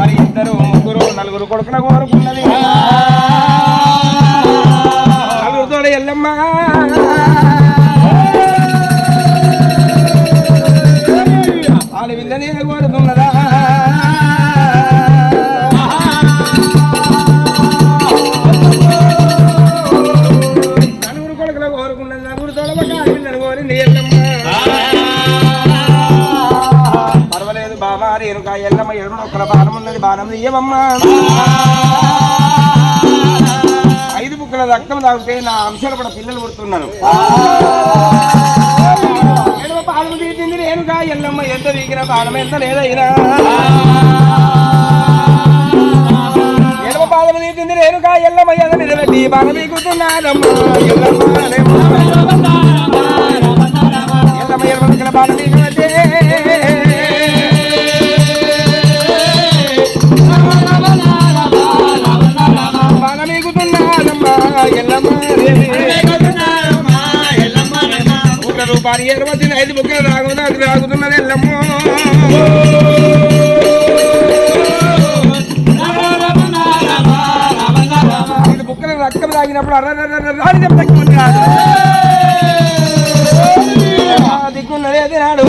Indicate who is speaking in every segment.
Speaker 1: మరి ఇద్దరు ముగ్గురు నలుగురు కొడుకుల కోరుకున్నది బాణం ఉన్నది ఇయ్యమమ్మా ఐదు బుక్కల రక్తం తాగితే నా అంశాలు కూడా పిల్లలు పుడుతున్నారు ఎడమ పాలము తీసింది నేనుగా ఎల్లమ్మ ఎంత వీగిన బాణం ఎంత లేదైనా ఎడమ పాదము తీసింది రేణుక ఎల్లమ్మ ఎద మీద పెట్టి బాణం వీగుతున్నాదమ్మా ఎల్లమ్మ ఎల్లమ్మ ఎడమ బుక్కల ఏడు వచ్చిన ఐదు బుక్కలు రాగుతున్నా అది రాగుతున్నది ఎల్లమ్మ. ఐదు బుక్కలు రక్తం తాగినప్పుడు అర్ర రాని చెప్తాను దిక్కున్నది అది నాడు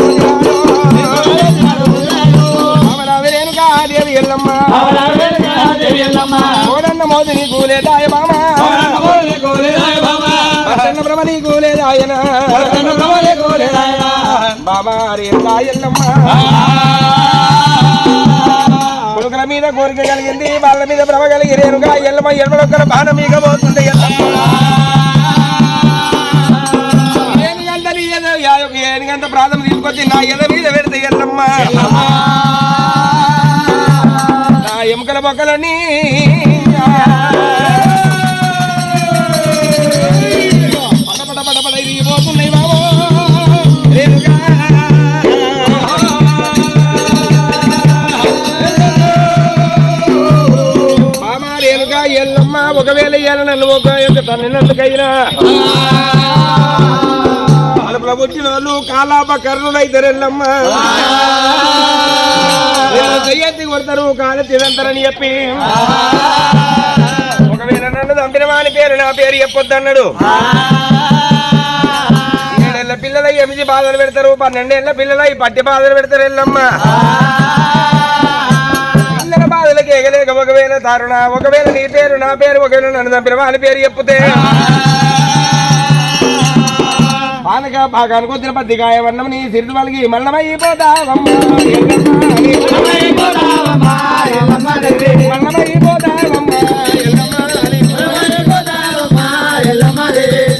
Speaker 1: దేవి ఎల్లమ్మ. కోడన్న మోది నీకు లేదాయ మామ ప్రసన్న భ్రమ నీకు ఎల్లమ్మ. కొడుకుల మీద కోరిక కలిగింది వాళ్ళ మీద భ్రమ కలిగి రేణుగా ఎల్లమ్మ ఎల్లొక్కల బాణం మీద పోతుంది ఏడు గంట ప్రాంతం తీసుకొచ్చి నా ఎద మీద పెడితే ఎల్లమ్మ. నా ఎముకల బొక్కలని ఒకవేళ ఒక యొక్క తన్నినందుకైనా కడుపులో పుట్టిన వాళ్ళు కాలాప కర్ణుడైతారు ఎల్లమ్మ చెయ్యెత్తి కొడతారు కాలు తినంతరని చెప్పి. ఒకవేళ నన్ను చంపిన వాని పేరు నా పేరు చెప్పొద్దన్నాడు ఏడేళ్ళ పిల్లలై ఎనిమిది బాధలు పెడతారు పన్నెండేళ్ళ పిల్లలై పట్టి బాధలు పెడతారు ఎల్లమ్మ బాధలకు ఒకవేళ దారుణ ఒకవేళ నీ పేరు నా పేరు ఒకవేళ నన్ను చంపిన వాని పేరు చెప్పుతే. పానక పాకానికి వచ్చిన పత్తికాయ వర్ణం నీ సిరిది వాళ్ళకి మల్లమైపోతావమ్మ.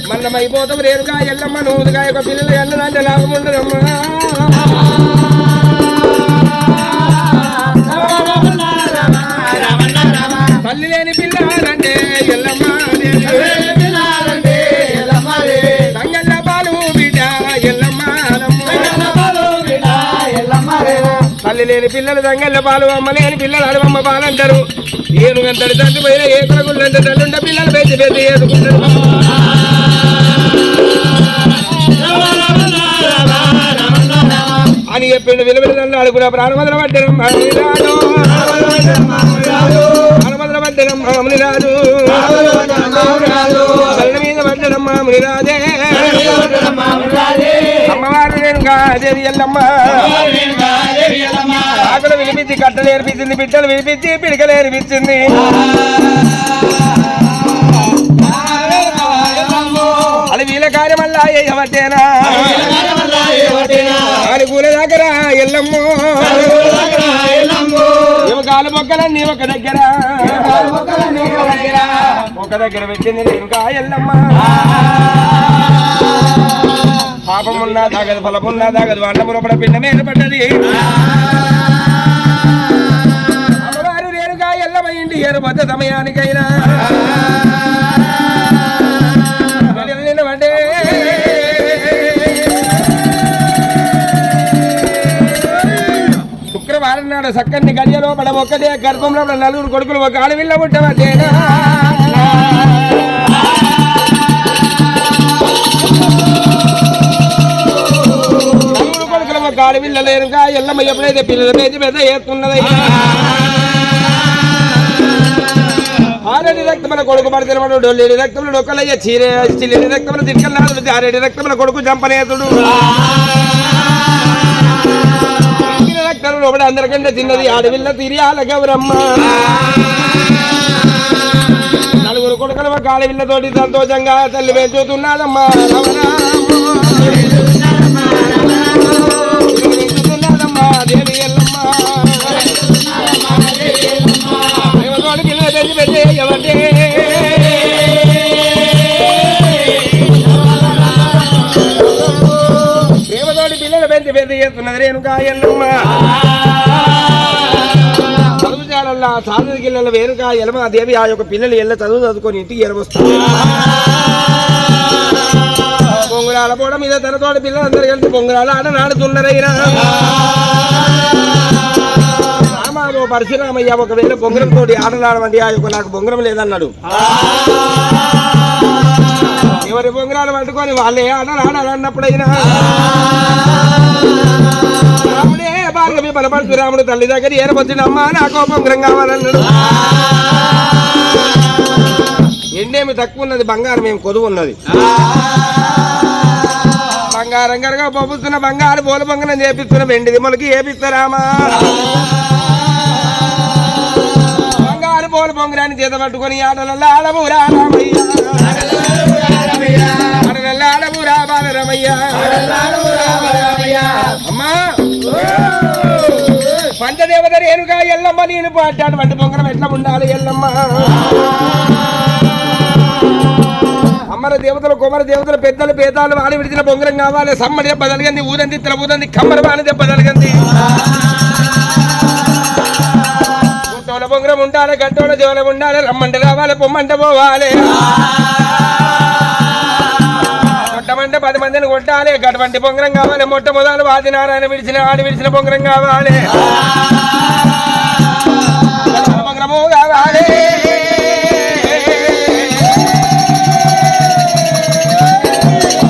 Speaker 1: మల్లమైపోతావమ్మ రేరుగా ఎల్లమ్మ నూదుగా ఒక పిల్లలు ఎల్లదంటే లాభం ఉండదమ్మా. తల్లి లేని పిల్లాలంటే ఎల్లమ్మ తంగళ్ళ పాలు బిడ్డ ఎల్లమ్మ తల్లి లేని పిల్లలు తంగళ్ళ పాలు అమ్మ లేని పిల్లలు అడవమ్మ పాలు అంటారు ఏనుగంతటి తండ్రి పోయిన ఏ కొడుకుంటే తల్లుండ పిల్లలు పెంచి పెద్ద ఏదుకుంటారు అని చెప్పిండు విలువలు కూడా ప్రాణమదల పడ్డారు పడ్డారు మామూలు రాదు మీద పడ్డారు మామూలు రాదే అమ్మవారు నేను కాదేవి ఎల్లమ్మ ఆకలి వినిపించి కట్టలు నేర్పించింది బిడ్డలు వినిపించి పిడికలు నేర్పించింది అది వీళ్ళ కార్యమల్లా ఏవటేనా అనుకూల దగ్గర ఎల్లమ్మో. కాలు మొక్కలన్నీ ఒక దగ్గర. ఒక దగ్గర. పెట్టింది ఇంకా ఎల్లమ్మ. పాపమున్నా దాగదు ఫలమున్నా దాగదు అన్నము లోపల పిండం ఏర్పడ్డది అమ్మవారు నేరుగా ఎల్లమైంది ఏరుబద్ద సమయానికైనా. కన్నాడు సక్కని గడియలో పడ ఒక్కదే గర్భంలో నలుగురు కొడుకులు ఒక అడవిలో పుట్టవా తేనా ఆడపిల్ల లేరుగా. ఎల్లమ్మ ఎప్పుడైతే పిల్లల మీద పెద్ద ఏస్తున్నదయ్యా ఆరేడి రక్తమైన కొడుకు పడితేనవాడు డొల్లేడి రక్తంలో డొక్కలయ్య చీరే చిల్లేడి రక్తమైన తిరిగి ఆరేడి రక్తమైన కొడుకు చంపనేతుడు ఇంకిన ఒకటి అందరికంటే తిన్నది ఆడవిల్ల తిరియాల గౌరమ్మ. నలుగురు కొడుకుల కాడవిల్లతోటి సంతోషంగా తల్లి పెంచుతున్నాడమ్మా పెంచుతున్నాదమ్మా దేవి ఎల్లమ్మ. ప్రేమతోటి పిల్లలు తెచ్చి పిల్లలు రేణుకా ఎల్లమ్మ. గిల్లల వేరుక ఎలమ దేవి ఆ యొక్క పిల్లలు ఎల్ల చదువు చదువుకొని ఇంటికి ఎలవస్తారు పొంగురాల కూడా మీద తనతోటి పిల్లలందరూ కలిసి పొంగురాలు ఆట నాడుతున్నారైనా రామాలో పరశురామయ్య ఒకవేళ బొంగరం తోటి ఆటలాడమండి ఆ యొక్క నాకు బొంగరం లేదన్నాడు. ఎవరి బొంగరాలు పట్టుకొని వాళ్ళే ఆటలు ఆడాలన్నప్పుడైనా రాముడే భార్గవి బలపడుతు రాముడు తల్లి దగ్గర ఏరవచ్చిన అమ్మ నాకు బొంగరం కావాలన్నాడు ఎండేమి తక్కువ ఉన్నది బంగారం ఏమి కొదువు ఉన్నది బంగారం కనుక పంపుతున్న బంగారు పోల బంగారం చేపిస్తున్న వెండిది మొలకి ఏపిస్తారామా బంగారు పోల పొంగరాన్ని చేత పట్టుకొని ఆటలలో ఆడమురా రామయ్య. ఆటలలో ఆడబూరా బాలరమయ్య. అమ్మా. పంచదేవత రేణుగా ఎల్లమ్మ నేను పాటాడు పొంగరం ఎట్లా ఉండాలి ఎల్లమ్మ? అమ్మల దేవతలు కుమర దేవతలు పెద్దలు పేదాలు వాడి విడిచిన పొంగరం కావాలి. సమ్మ దెబ్బ తలగంది ఊదంది తిల ఊదంది కమ్మర వాని దెబ్బ తలగంది పొంగరం ఉండాలి గట్టోల దేవల ఉండాలి రమ్మంటే రావాలి పొమ్మంటే పోవాలి. కొట్టమంటే పది మందిని కొట్టాలి. అటువంటి పొంగరం కావాలి. మొట్టమొదలు వాది నారాయణ విడిచిన ఆడి విడిచిన పొంగరం కావాలి. పొంగరము కావాలి.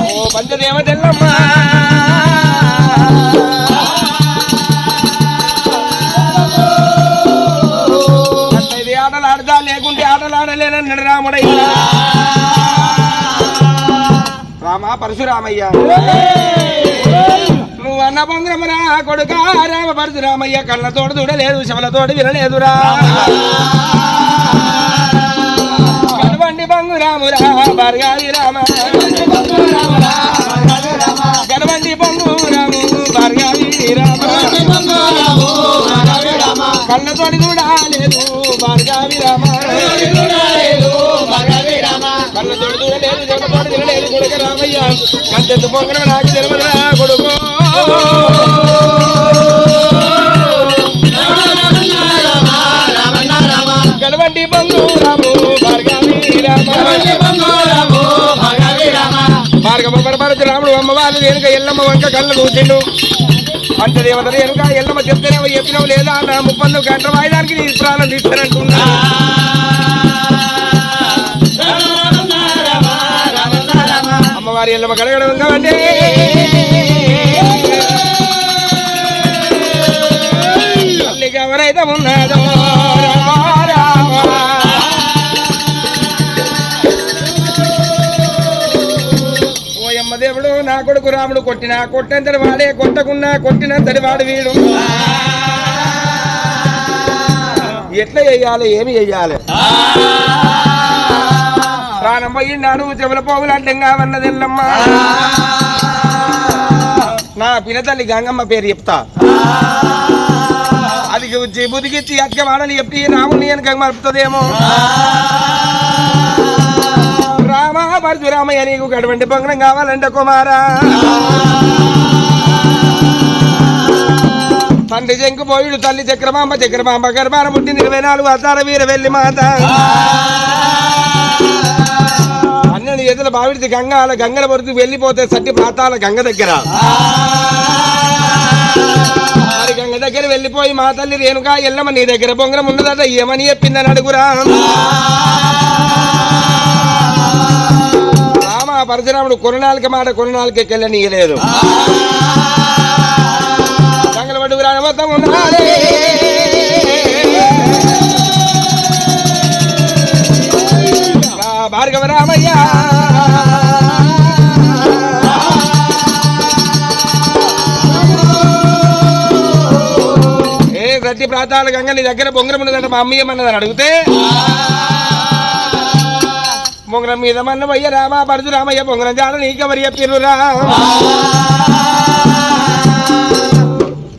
Speaker 1: ఓ పంచదేవతల్లమ్మ రామ పరశురామయ్య. నువ్వు అన్న పొంగరమరా కొడుక రామ పరశురామయ్య కళ్ళతోడు చూడలేదు శవలతోడు వినలేదురా. గణవండి బంగురామురా బర్గాది రామ గణవండి బంగురాము బర్గాది రామ కళ్ళతోటి చూడలేదు బర్గాది రామ రామయ్య కంటెంత పొంగరం నాకు తెలియదురా కొడుకు గణవండి బంగురాము బర్గాది రామ భార్గవ పరపరచు రాముడు అమ్మవారు వెనుక ఎల్లమ్మ వంక కళ్ళు చూసిండు అంత దేవత వెనుక ఎల్లమ్మ చెప్తేనేమో చెప్పినవు లేదా నా ముప్పందు గంట వాయిదానికి నీ ప్రాణం తీస్తానంటున్నా అమ్మవారి ఎల్లమ్మ కడగడం కాబట్టి తల్లికి ఎవరైతే ఉన్నదో దేవుడు నా కొడుకు రాముడు కొట్టినా కొట్టినంతటి వాడే కొట్టకున్నా కొట్టినంతటి వాడు వీడు. ఎట్లా చెయ్యాలి ఏమి చెయ్యాలి ప్రాణం పోయినాడు చెవుల పోగులు అడ్డంగా వన్నదెల్లమ్మ నా పినతల్లి గంగమ్మ పేరు చెప్తా. అది వచ్చి బుదిగిచ్చి అక్క వాడని చెప్పి రాముని వెనక మలుపుతుందేమో రామ పరశురామయ్య నీకు గడవంటి పొంగరం కావాలంటే కుమారా. తండ్రి జంకు పోయుడు తల్లి చక్రమాంబ చక్రమాంబ గర్భాన పుట్టిన ఇరవై నాలుగు అతార వీర వెళ్ళి మాత. ఎదుల బావిడిది గంగాల గంగల వరకు వెళ్ళిపోతే సట్టి పాతాల గంగ దగ్గర. గంగ దగ్గర వెళ్ళిపోయి మా తల్లి రేణుగా ఎల్లమ్మ నీ దగ్గర బొంగరం ఉన్నదట ఏమని చెప్పిందని అడుగురా. రామ పరశురాముడు కొరణాలకి మాట కొరణాలకి వెళ్ళనీయలేదు గంగల పట్టుకురా మొత్తం ఉన్నది భార్గవ రామయ్య ఏ సత్య ప్రాతాల గంగ నీ దగ్గర బొంగరం ఉన్నదంట మా అమ్మయ్య అన్నదని అడిగితే బొంగరం మీద మన్నమయ్య రామ పరచు రామయ్య బొంగరం జాడ నీకెవరి చెప్పిర్రురా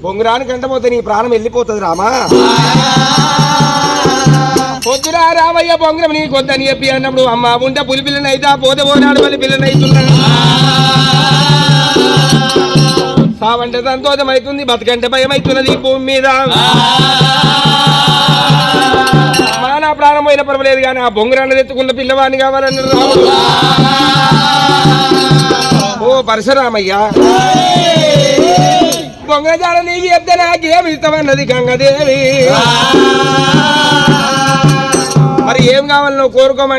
Speaker 1: బొంగరాని కంట పోతే నీ ప్రాణం వెళ్ళిపోతుంది రామా? పొద్దురా రామయ్య బొంగరం నీ కొద్దని చెప్పి అన్నప్పుడు అమ్మ ఉంటే పులి పిల్లనైతా పోతే పోనాడు మళ్ళీ పిల్లనైతున్నా. సావంటే సంతోషం అవుతుంది బతకంటే భయం అవుతున్నది భూమి మీద. మానా ప్రారంభమైన పర్వాలేదు కానీ ఆ బొంగరాన్ని ఎత్తుకున్న పిల్లవాడిని కావాలని ఓ పరశురామయ్య. బొంగజాల నీకు చెప్తే నాకేమి ఇస్తామన్నది గంగదేవి. మరి ఏం కావాలి నువ్వు కోరుకోమని